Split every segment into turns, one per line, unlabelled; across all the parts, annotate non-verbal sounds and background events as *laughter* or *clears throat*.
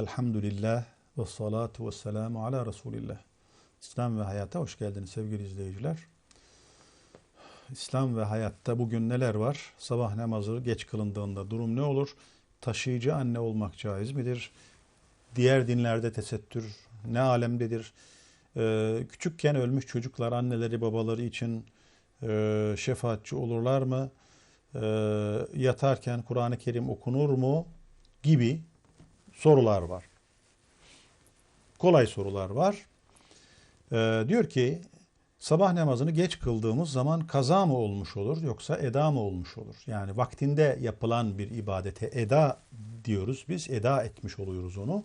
Bismillah, velhamdülillah, ve salatu ve selamu ala Resulillah. İslam ve hayata hoş geldiniz sevgili izleyiciler. İslam ve hayatta bugün neler var? Sabah namazı geç kılındığında durum ne olur? Taşıyıcı anne olmak caiz midir? Diğer dinlerde tesettür ne alemdedir? Ee, küçükken ölmüş çocuklar anneleri babaları için e, şefaatçi olurlar mı? Ee, yatarken Kur'an-ı Kerim okunur mu? Gibi sorular var. Kolay sorular var. Ee, diyor ki sabah namazını geç kıldığımız zaman kaza mı olmuş olur yoksa eda mı olmuş olur? Yani vaktinde yapılan bir ibadete eda diyoruz. Biz eda etmiş oluyoruz onu.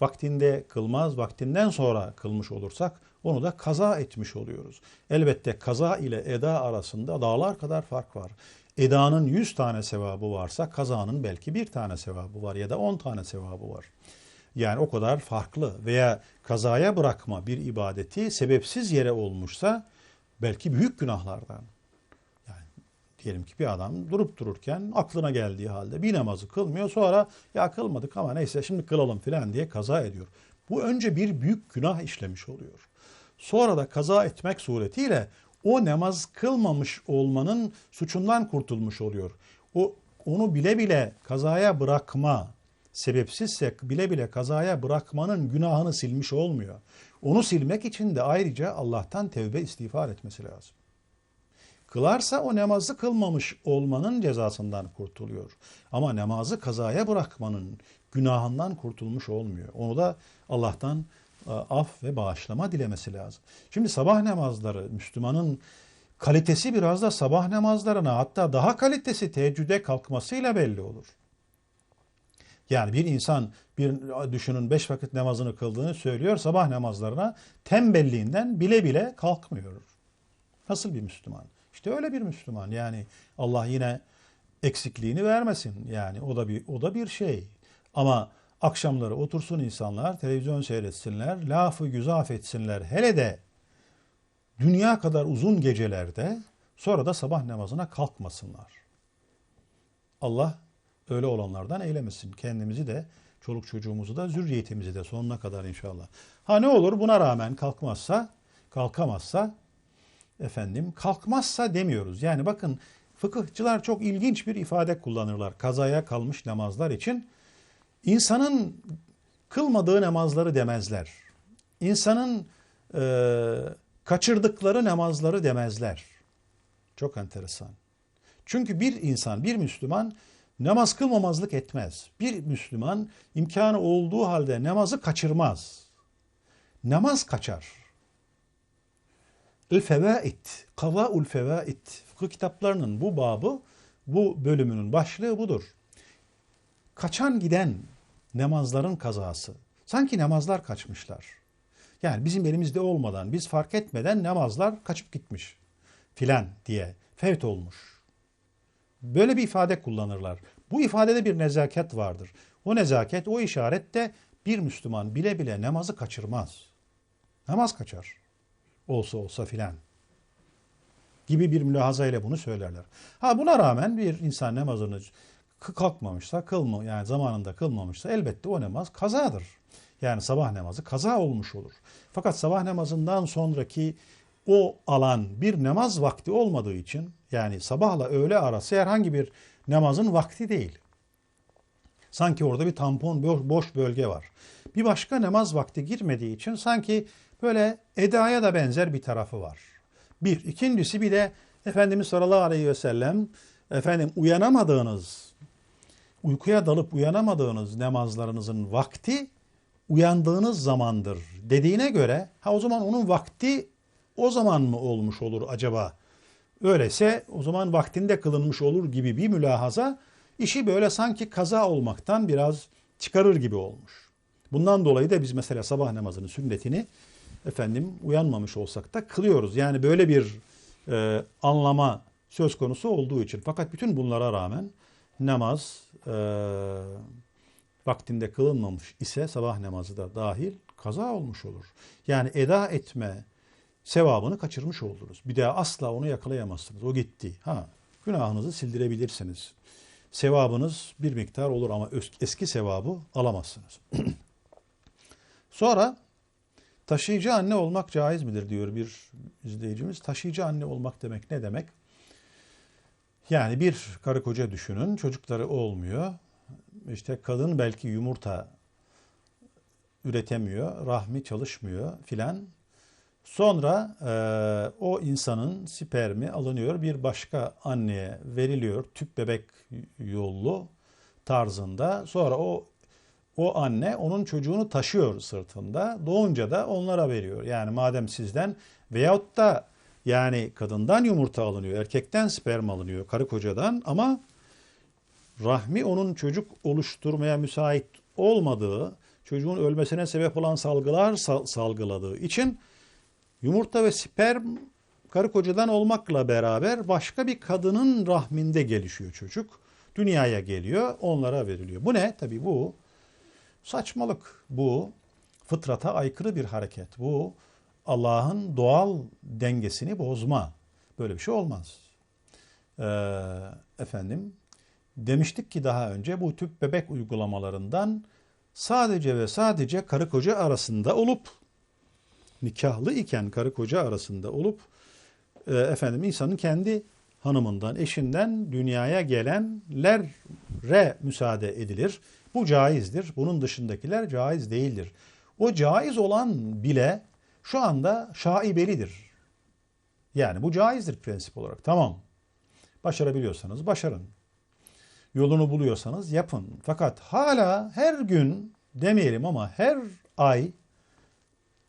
Vaktinde kılmaz, vaktinden sonra kılmış olursak onu da kaza etmiş oluyoruz. Elbette kaza ile eda arasında dağlar kadar fark var. Edanın 100 tane sevabı varsa kazanın belki bir tane sevabı var ya da 10 tane sevabı var. Yani o kadar farklı veya kazaya bırakma bir ibadeti sebepsiz yere olmuşsa belki büyük günahlardan. Yani diyelim ki bir adam durup dururken aklına geldiği halde bir namazı kılmıyor sonra ya kılmadık ama neyse şimdi kılalım filan diye kaza ediyor. Bu önce bir büyük günah işlemiş oluyor. Sonra da kaza etmek suretiyle o namaz kılmamış olmanın suçundan kurtulmuş oluyor. O onu bile bile kazaya bırakma sebepsizse bile bile kazaya bırakmanın günahını silmiş olmuyor. Onu silmek için de ayrıca Allah'tan tevbe istiğfar etmesi lazım. Kılarsa o namazı kılmamış olmanın cezasından kurtuluyor. Ama namazı kazaya bırakmanın günahından kurtulmuş olmuyor. Onu da Allah'tan af ve bağışlama dilemesi lazım. Şimdi sabah namazları Müslümanın kalitesi biraz da sabah namazlarına hatta daha kalitesi teheccüde kalkmasıyla belli olur. Yani bir insan bir düşünün beş vakit namazını kıldığını söylüyor sabah namazlarına tembelliğinden bile bile kalkmıyor. Nasıl bir Müslüman? İşte öyle bir Müslüman. Yani Allah yine eksikliğini vermesin. Yani o da bir o da bir şey. Ama akşamları otursun insanlar, televizyon seyretsinler, lafı güzaf etsinler. Hele de dünya kadar uzun gecelerde sonra da sabah namazına kalkmasınlar. Allah öyle olanlardan eylemesin. Kendimizi de, çoluk çocuğumuzu da, zürriyetimizi de sonuna kadar inşallah. Ha ne olur buna rağmen kalkmazsa, kalkamazsa, efendim kalkmazsa demiyoruz. Yani bakın fıkıhçılar çok ilginç bir ifade kullanırlar. Kazaya kalmış namazlar için. İnsanın kılmadığı namazları demezler. İnsanın e, kaçırdıkları namazları demezler. Çok enteresan. Çünkü bir insan, bir Müslüman namaz kılmamazlık etmez. Bir Müslüman imkanı olduğu halde namazı kaçırmaz. Namaz kaçar. El fevaid, kavaul fevaid. Fıkıh kitaplarının bu babı, bu bölümünün başlığı budur. Kaçan giden namazların kazası. Sanki namazlar kaçmışlar. Yani bizim elimizde olmadan, biz fark etmeden namazlar kaçıp gitmiş filan diye fevt olmuş. Böyle bir ifade kullanırlar. Bu ifadede bir nezaket vardır. O nezaket, o işaret de bir Müslüman bile bile namazı kaçırmaz. Namaz kaçar. Olsa olsa filan. Gibi bir mülahaza ile bunu söylerler. Ha buna rağmen bir insan namazını kalkmamışsa, kılma yani zamanında kılmamışsa elbette o namaz kazadır. Yani sabah namazı kaza olmuş olur. Fakat sabah namazından sonraki o alan bir namaz vakti olmadığı için yani sabahla öğle arası herhangi bir namazın vakti değil. Sanki orada bir tampon boş bölge var. Bir başka namaz vakti girmediği için sanki böyle edaya da benzer bir tarafı var. Bir. ikincisi bir de Efendimiz sallallahu aleyhi ve sellem efendim uyanamadığınız, uykuya dalıp uyanamadığınız namazlarınızın vakti uyandığınız zamandır dediğine göre ha o zaman onun vakti o zaman mı olmuş olur acaba? Öyleyse o zaman vaktinde kılınmış olur gibi bir mülahaza işi böyle sanki kaza olmaktan biraz çıkarır gibi olmuş. Bundan dolayı da biz mesela sabah namazının sünnetini efendim uyanmamış olsak da kılıyoruz. Yani böyle bir e, anlama söz konusu olduğu için. Fakat bütün bunlara rağmen namaz e, vaktinde kılınmamış ise sabah namazı da dahil kaza olmuş olur. Yani eda etme sevabını kaçırmış oldunuz. Bir daha asla onu yakalayamazsınız. O gitti. Ha, günahınızı sildirebilirsiniz. sevabınız bir miktar olur ama eski sevabı alamazsınız. *clears throat* Sonra taşıyıcı anne olmak caiz midir diyor bir izleyicimiz. Taşıyıcı anne olmak demek ne demek? Yani bir karı koca düşünün çocukları olmuyor. İşte kadın belki yumurta üretemiyor, rahmi çalışmıyor filan. Sonra e, o insanın spermi alınıyor bir başka anneye veriliyor tüp bebek yollu tarzında. Sonra o o anne onun çocuğunu taşıyor sırtında. Doğunca da onlara veriyor. Yani madem sizden veyahut da yani kadından yumurta alınıyor, erkekten sperm alınıyor, karı kocadan ama rahmi onun çocuk oluşturmaya müsait olmadığı, çocuğun ölmesine sebep olan salgılar salgıladığı için Yumurta ve sperm karı kocadan olmakla beraber başka bir kadının rahminde gelişiyor çocuk. Dünyaya geliyor, onlara veriliyor. Bu ne? Tabii bu saçmalık. Bu fıtrata aykırı bir hareket. Bu Allah'ın doğal dengesini bozma. Böyle bir şey olmaz. Ee, efendim demiştik ki daha önce bu tüp bebek uygulamalarından sadece ve sadece karı koca arasında olup nikahlı iken karı koca arasında olup e, efendim insanın kendi hanımından, eşinden dünyaya gelenlere müsaade edilir. Bu caizdir. Bunun dışındakiler caiz değildir. O caiz olan bile şu anda şaibelidir. Yani bu caizdir prensip olarak. Tamam. Başarabiliyorsanız başarın. Yolunu buluyorsanız yapın. Fakat hala her gün demeyelim ama her ay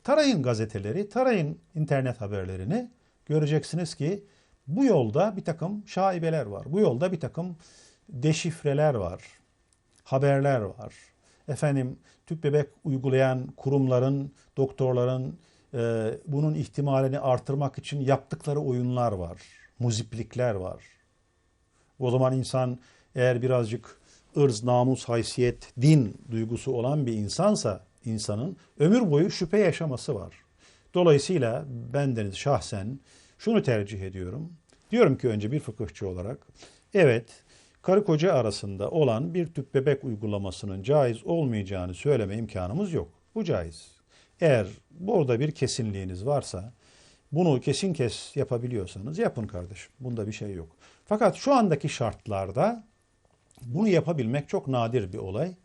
Tarayın gazeteleri, tarayın internet haberlerini. Göreceksiniz ki bu yolda bir takım şaibeler var. Bu yolda bir takım deşifreler var. Haberler var. Efendim tüp bebek uygulayan kurumların, doktorların e, bunun ihtimalini artırmak için yaptıkları oyunlar var. Muziplikler var. O zaman insan eğer birazcık ırz, namus, haysiyet, din duygusu olan bir insansa insanın ömür boyu şüphe yaşaması var. Dolayısıyla bendeniz şahsen şunu tercih ediyorum. Diyorum ki önce bir fıkıhçı olarak evet karı koca arasında olan bir tüp bebek uygulamasının caiz olmayacağını söyleme imkanımız yok. Bu caiz. Eğer burada bir kesinliğiniz varsa bunu kesin kes yapabiliyorsanız yapın kardeşim. Bunda bir şey yok. Fakat şu andaki şartlarda bunu yapabilmek çok nadir bir olay.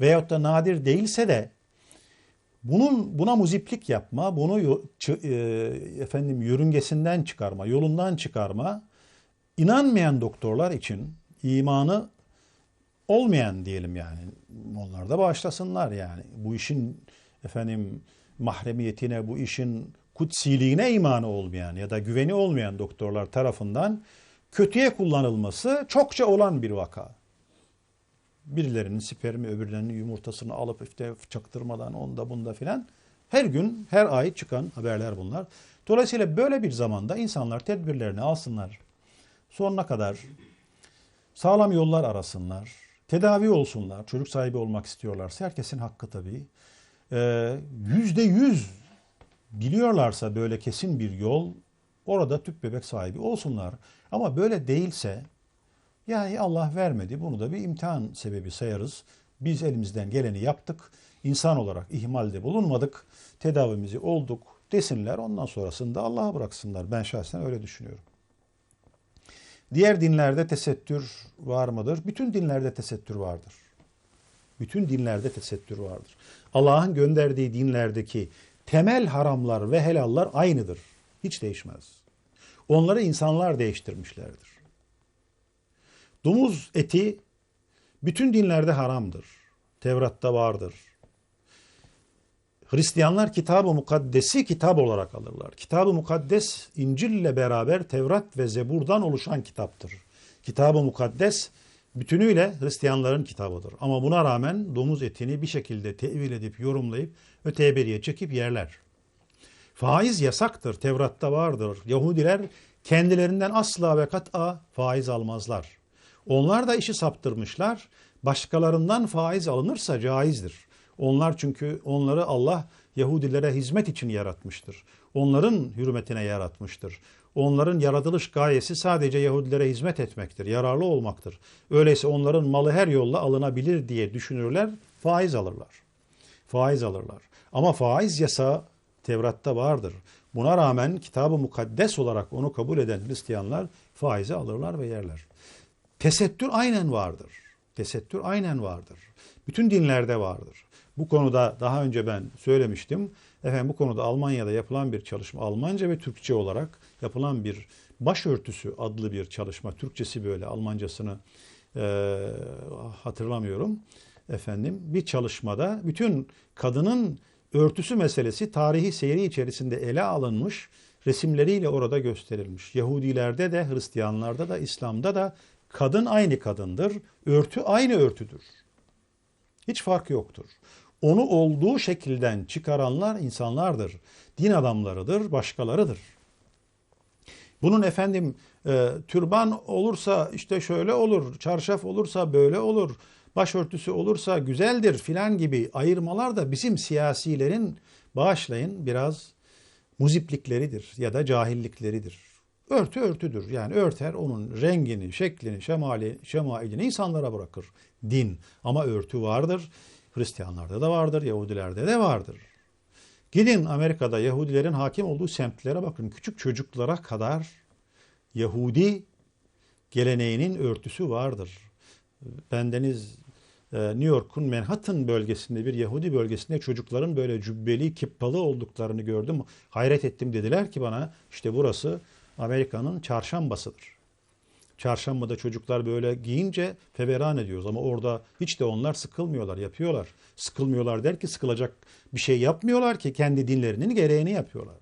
Veyahut da nadir değilse de bunun buna muziplik yapma, bunu e, efendim yörüngesinden çıkarma, yolundan çıkarma inanmayan doktorlar için imanı olmayan diyelim yani. Onlar da bağışlasınlar yani. Bu işin efendim mahremiyetine, bu işin kutsiliğine imanı olmayan ya da güveni olmayan doktorlar tarafından kötüye kullanılması çokça olan bir vaka birilerinin spermi öbürlerinin yumurtasını alıp işte çaktırmadan onda bunda filan her gün her ay çıkan haberler bunlar. Dolayısıyla böyle bir zamanda insanlar tedbirlerini alsınlar. Sonuna kadar sağlam yollar arasınlar. Tedavi olsunlar. Çocuk sahibi olmak istiyorlarsa herkesin hakkı tabii. Ee, yüzde yüz biliyorlarsa böyle kesin bir yol orada tüp bebek sahibi olsunlar. Ama böyle değilse yani Allah vermedi. Bunu da bir imtihan sebebi sayarız. Biz elimizden geleni yaptık. İnsan olarak ihmalde bulunmadık. Tedavimizi olduk desinler. Ondan sonrasında Allah'a bıraksınlar. Ben şahsen öyle düşünüyorum. Diğer dinlerde tesettür var mıdır? Bütün dinlerde tesettür vardır. Bütün dinlerde tesettür vardır. Allah'ın gönderdiği dinlerdeki temel haramlar ve helallar aynıdır. Hiç değişmez. Onları insanlar değiştirmişlerdir. Domuz eti bütün dinlerde haramdır. Tevrat'ta vardır. Hristiyanlar kitab-ı mukaddesi kitap olarak alırlar. Kitab-ı mukaddes İncil ile beraber Tevrat ve Zebur'dan oluşan kitaptır. Kitab-ı mukaddes bütünüyle Hristiyanların kitabıdır. Ama buna rağmen domuz etini bir şekilde tevil edip yorumlayıp öteye beriye çekip yerler. Faiz yasaktır. Tevrat'ta vardır. Yahudiler kendilerinden asla ve kat'a faiz almazlar. Onlar da işi saptırmışlar. Başkalarından faiz alınırsa caizdir. Onlar çünkü onları Allah Yahudilere hizmet için yaratmıştır. Onların hürmetine yaratmıştır. Onların yaratılış gayesi sadece Yahudilere hizmet etmektir, yararlı olmaktır. Öyleyse onların malı her yolla alınabilir diye düşünürler, faiz alırlar. Faiz alırlar. Ama faiz yasağı Tevrat'ta vardır. Buna rağmen kitabı mukaddes olarak onu kabul eden Hristiyanlar faizi alırlar ve yerler. Tesettür aynen vardır. Tesettür aynen vardır. Bütün dinlerde vardır. Bu konuda daha önce ben söylemiştim. Efendim bu konuda Almanya'da yapılan bir çalışma, Almanca ve Türkçe olarak yapılan bir başörtüsü adlı bir çalışma. Türkçesi böyle, Almancasını e, hatırlamıyorum. Efendim bir çalışmada bütün kadının örtüsü meselesi tarihi seyri içerisinde ele alınmış, resimleriyle orada gösterilmiş. Yahudilerde de, Hristiyanlarda da, İslam'da da kadın aynı kadındır, örtü aynı örtüdür. Hiç fark yoktur. Onu olduğu şekilden çıkaranlar insanlardır. Din adamlarıdır, başkalarıdır. Bunun efendim e, türban olursa işte şöyle olur, çarşaf olursa böyle olur, başörtüsü olursa güzeldir filan gibi ayırmalar da bizim siyasilerin bağışlayın biraz muziplikleridir ya da cahillikleridir. Örtü örtüdür. Yani örter onun rengini, şeklini, şemali, şemailini insanlara bırakır din. Ama örtü vardır. Hristiyanlarda da vardır, Yahudilerde de vardır. Gidin Amerika'da Yahudilerin hakim olduğu semtlere bakın. Küçük çocuklara kadar Yahudi geleneğinin örtüsü vardır. Bendeniz e, New York'un Manhattan bölgesinde bir Yahudi bölgesinde çocukların böyle cübbeli, kippalı olduklarını gördüm. Hayret ettim dediler ki bana işte burası Amerika'nın çarşambasıdır. Çarşambada çocuklar böyle giyince feveran ediyoruz ama orada hiç de onlar sıkılmıyorlar, yapıyorlar. Sıkılmıyorlar der ki sıkılacak bir şey yapmıyorlar ki kendi dinlerinin gereğini yapıyorlar.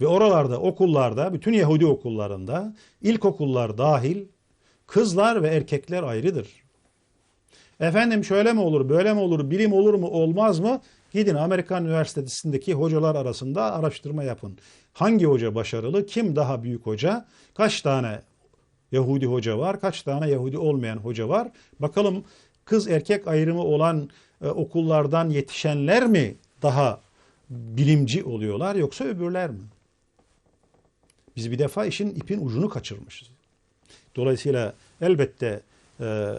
Ve oralarda okullarda, bütün Yahudi okullarında ilkokullar dahil kızlar ve erkekler ayrıdır. Efendim şöyle mi olur, böyle mi olur, bilim olur mu, olmaz mı? Gidin Amerikan Üniversitesi'ndeki hocalar arasında araştırma yapın. Hangi hoca başarılı, kim daha büyük hoca, kaç tane Yahudi hoca var, kaç tane Yahudi olmayan hoca var. Bakalım kız erkek ayrımı olan e, okullardan yetişenler mi daha bilimci oluyorlar yoksa öbürler mi? Biz bir defa işin ipin ucunu kaçırmışız. Dolayısıyla elbette e,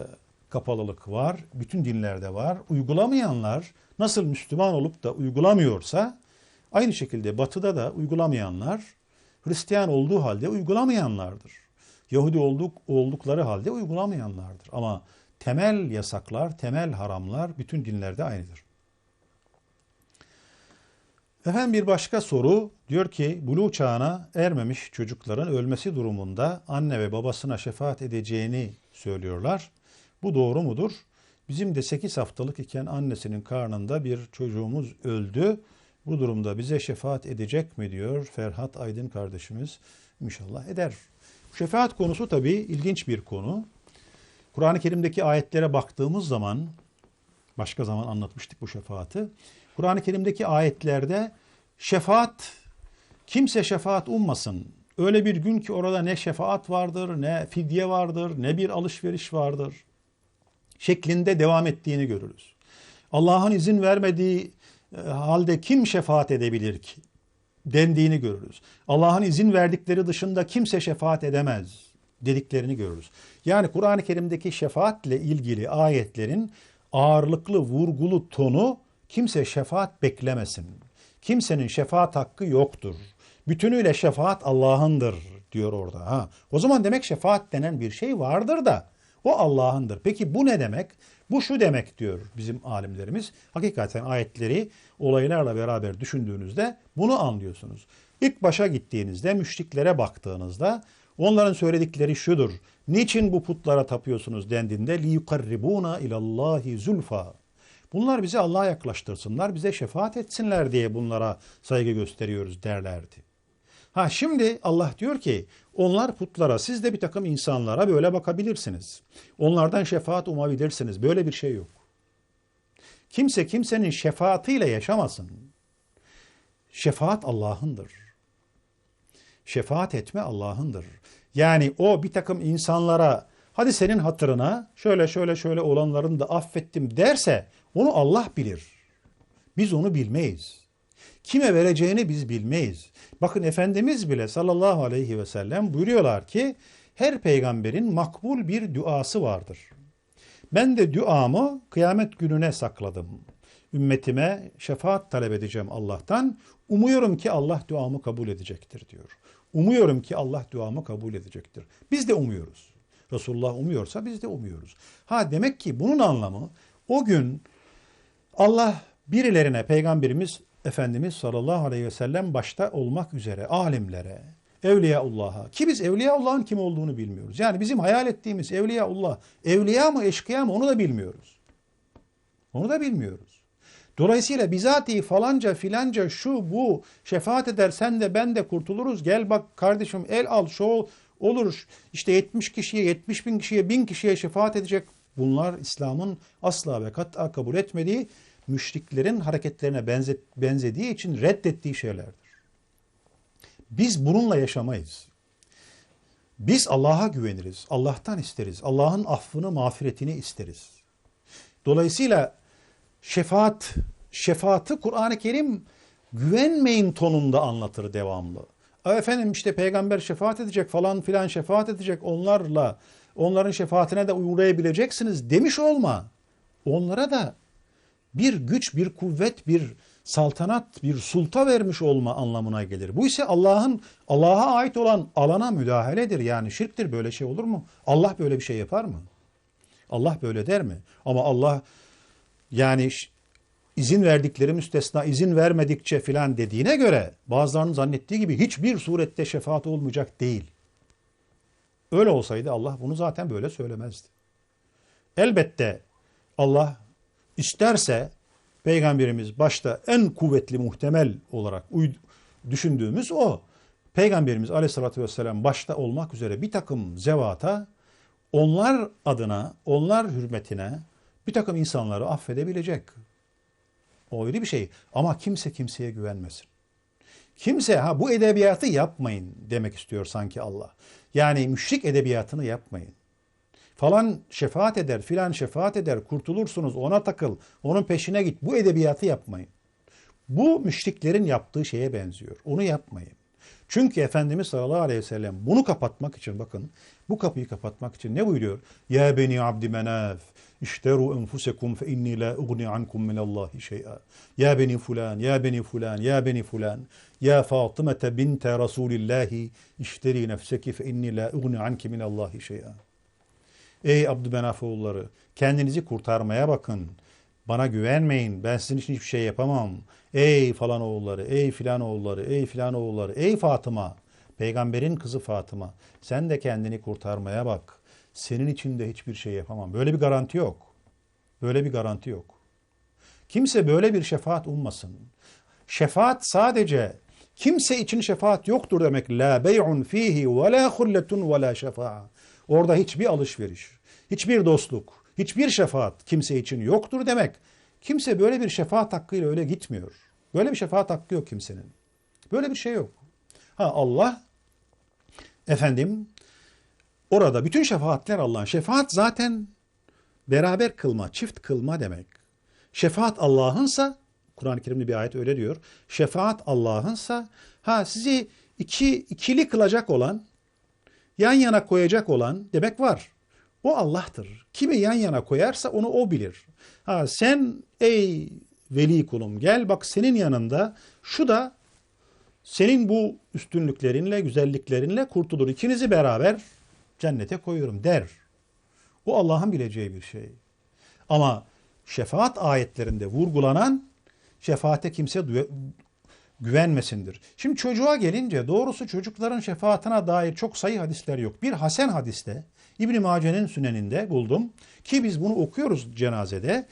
kapalılık var, bütün dinlerde var. Uygulamayanlar nasıl Müslüman olup da uygulamıyorsa aynı şekilde batıda da uygulamayanlar Hristiyan olduğu halde uygulamayanlardır. Yahudi olduk, oldukları halde uygulamayanlardır. Ama temel yasaklar, temel haramlar bütün dinlerde aynıdır. Efendim bir başka soru diyor ki buluğ çağına ermemiş çocukların ölmesi durumunda anne ve babasına şefaat edeceğini söylüyorlar. Bu doğru mudur? Bizim de 8 haftalık iken annesinin karnında bir çocuğumuz öldü. Bu durumda bize şefaat edecek mi diyor Ferhat Aydın kardeşimiz. İnşallah eder. Şefaat konusu tabii ilginç bir konu. Kur'an-ı Kerim'deki ayetlere baktığımız zaman, başka zaman anlatmıştık bu şefaati. Kur'an-ı Kerim'deki ayetlerde şefaat, kimse şefaat ummasın. Öyle bir gün ki orada ne şefaat vardır, ne fidye vardır, ne bir alışveriş vardır. Şeklinde devam ettiğini görürüz. Allah'ın izin vermediği e, halde kim şefaat edebilir ki? Dendiğini görürüz. Allah'ın izin verdikleri dışında kimse şefaat edemez dediklerini görürüz. Yani Kur'an-ı Kerim'deki şefaatle ilgili ayetlerin ağırlıklı, vurgulu tonu kimse şefaat beklemesin. Kimsenin şefaat hakkı yoktur. Bütünüyle şefaat Allah'ındır diyor orada. Ha. O zaman demek şefaat denen bir şey vardır da o Allah'ındır. Peki bu ne demek? Bu şu demek diyor bizim alimlerimiz. Hakikaten ayetleri olaylarla beraber düşündüğünüzde bunu anlıyorsunuz. İlk başa gittiğinizde, müşriklere baktığınızda onların söyledikleri şudur. Niçin bu putlara tapıyorsunuz dendiğinde liyukarribuna ilallahi zulfa. Bunlar bizi Allah'a yaklaştırsınlar, bize şefaat etsinler diye bunlara saygı gösteriyoruz derlerdi. Ha şimdi Allah diyor ki onlar putlara siz de bir takım insanlara böyle bakabilirsiniz. Onlardan şefaat umabilirsiniz. Böyle bir şey yok. Kimse kimsenin şefaatiyle yaşamasın. Şefaat Allah'ındır. Şefaat etme Allah'ındır. Yani o bir takım insanlara hadi senin hatırına şöyle şöyle şöyle olanların da affettim derse onu Allah bilir. Biz onu bilmeyiz. Kime vereceğini biz bilmeyiz. Bakın Efendimiz bile sallallahu aleyhi ve sellem buyuruyorlar ki her peygamberin makbul bir duası vardır. Ben de duamı kıyamet gününe sakladım. Ümmetime şefaat talep edeceğim Allah'tan. Umuyorum ki Allah duamı kabul edecektir diyor. Umuyorum ki Allah duamı kabul edecektir. Biz de umuyoruz. Resulullah umuyorsa biz de umuyoruz. Ha demek ki bunun anlamı o gün Allah birilerine peygamberimiz Efendimiz sallallahu aleyhi ve sellem başta olmak üzere alimlere, Evliyaullah'a ki biz Evliyaullah'ın kim olduğunu bilmiyoruz. Yani bizim hayal ettiğimiz Evliyaullah evliya mı eşkıya mı onu da bilmiyoruz. Onu da bilmiyoruz. Dolayısıyla bizatihi falanca filanca şu bu şefaat eder sen de ben de kurtuluruz. Gel bak kardeşim el al şu olur işte 70 kişiye 70 bin kişiye bin kişiye şefaat edecek. Bunlar İslam'ın asla ve kat'a kabul etmediği müşriklerin hareketlerine benzet, benzediği için reddettiği şeylerdir. Biz bununla yaşamayız. Biz Allah'a güveniriz. Allah'tan isteriz. Allah'ın affını, mağfiretini isteriz. Dolayısıyla şefaat, şefaati Kur'an-ı Kerim güvenmeyin tonunda anlatır devamlı. Efendim işte peygamber şefaat edecek falan filan şefaat edecek onlarla onların şefaatine de uğrayabileceksiniz demiş olma. Onlara da bir güç, bir kuvvet, bir saltanat, bir sulta vermiş olma anlamına gelir. Bu ise Allah'ın Allah'a ait olan alana müdahaledir. Yani şirktir böyle şey olur mu? Allah böyle bir şey yapar mı? Allah böyle der mi? Ama Allah yani izin verdikleri müstesna izin vermedikçe filan dediğine göre bazılarının zannettiği gibi hiçbir surette şefaat olmayacak değil. Öyle olsaydı Allah bunu zaten böyle söylemezdi. Elbette Allah isterse Peygamberimiz başta en kuvvetli muhtemel olarak düşündüğümüz o. Peygamberimiz aleyhissalatü vesselam başta olmak üzere bir takım zevata onlar adına, onlar hürmetine bir takım insanları affedebilecek. O ayrı bir şey. Ama kimse kimseye güvenmesin. Kimse ha bu edebiyatı yapmayın demek istiyor sanki Allah. Yani müşrik edebiyatını yapmayın. Falan şefaat eder, filan şefaat eder, kurtulursunuz, ona takıl, onun peşine git. Bu edebiyatı yapmayın. Bu müşriklerin yaptığı şeye benziyor. Onu yapmayın. Çünkü Efendimiz sallallahu aleyhi ve sellem bunu kapatmak için bakın bu kapıyı kapatmak için ne buyuruyor? Ya beni Abdümenaf işteru enfusekum fe inni la ugni ankum min Allahi şey'a. Ya beni fulan, ya beni fulan, ya beni fulan. Ya Fatıma binte Resulillahi işteri nefseki fe inni la ugni anki min Allahi şey'a. Ey Abdümenaf oğulları kendinizi kurtarmaya bakın. Bana güvenmeyin. Ben sizin için hiçbir şey yapamam. Ey falan oğulları, ey filan oğulları, ey filan oğulları, ey Fatıma. Peygamberin kızı Fatıma. Sen de kendini kurtarmaya bak. Senin için de hiçbir şey yapamam. Böyle bir garanti yok. Böyle bir garanti yok. Kimse böyle bir şefaat ummasın. Şefaat sadece kimse için şefaat yoktur demek. La bey'un fihi ve la hulletun ve la şefa'a. Orada hiçbir alışveriş, hiçbir dostluk, hiçbir şefaat kimse için yoktur demek. Kimse böyle bir şefaat hakkıyla öyle gitmiyor. Böyle bir şefaat hakkı yok kimsenin. Böyle bir şey yok. Ha Allah efendim orada bütün şefaatler Allah'ın. Şefaat zaten beraber kılma, çift kılma demek. Şefaat Allah'ınsa Kur'an-ı Kerim'de bir ayet öyle diyor. Şefaat Allah'ınsa ha sizi iki ikili kılacak olan yan yana koyacak olan demek var. O Allah'tır. Kimi yan yana koyarsa onu o bilir. Ha sen ey veli kulum gel bak senin yanında şu da senin bu üstünlüklerinle, güzelliklerinle kurtulur. İkinizi beraber cennete koyuyorum der. O Allah'ın bileceği bir şey. Ama şefaat ayetlerinde vurgulanan şefaate kimse güvenmesindir. Şimdi çocuğa gelince doğrusu çocukların şefaatine dair çok sayı hadisler yok. Bir Hasen hadiste İbn Mace'nin süneninde buldum ki biz bunu okuyoruz cenazede.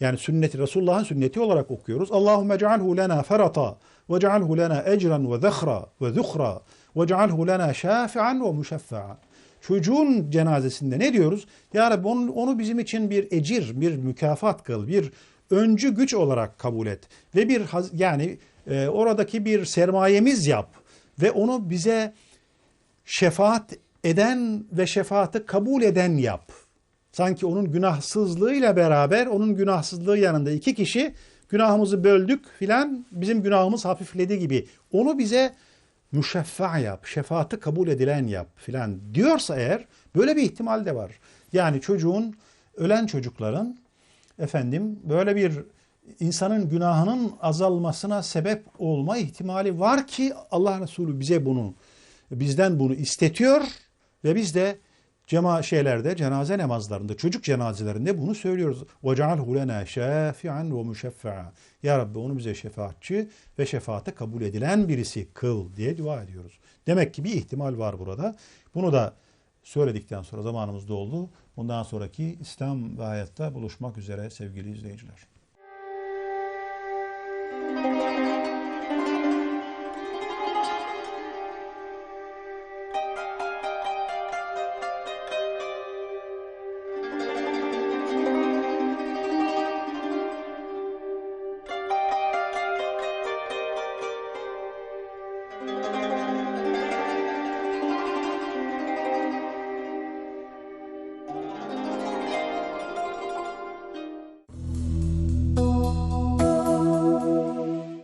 Yani sünneti Resulullah'ın sünneti olarak okuyoruz. Allahumme cealhu lena ferata ve cealhu lena ecran ve zehra ve zuhra ve cealhu lena şafi'an ve müşeffa'a. Çocuğun cenazesinde ne diyoruz? Ya Rabbi onu, onu bizim için bir ecir, bir mükafat kıl, bir öncü güç olarak kabul et. Ve bir yani e, oradaki bir sermayemiz yap ve onu bize şefaat eden ve şefaati kabul eden yap. Sanki onun günahsızlığıyla beraber onun günahsızlığı yanında iki kişi günahımızı böldük filan bizim günahımız hafifledi gibi. Onu bize müşeffa yap, şefaati kabul edilen yap filan diyorsa eğer böyle bir ihtimal de var. Yani çocuğun, ölen çocukların efendim böyle bir insanın günahının azalmasına sebep olma ihtimali var ki Allah Resulü bize bunu bizden bunu istetiyor ve biz de cema şeylerde cenaze namazlarında çocuk cenazelerinde bunu söylüyoruz. Ve cealhu lena şafi'an ve müşeffa'a. Ya Rabbi onu bize şefaatçi ve şefaate kabul edilen birisi kıl diye dua ediyoruz. Demek ki bir ihtimal var burada. Bunu da söyledikten sonra zamanımız doldu. Bundan sonraki İslam ve hayatta buluşmak üzere sevgili izleyiciler. Música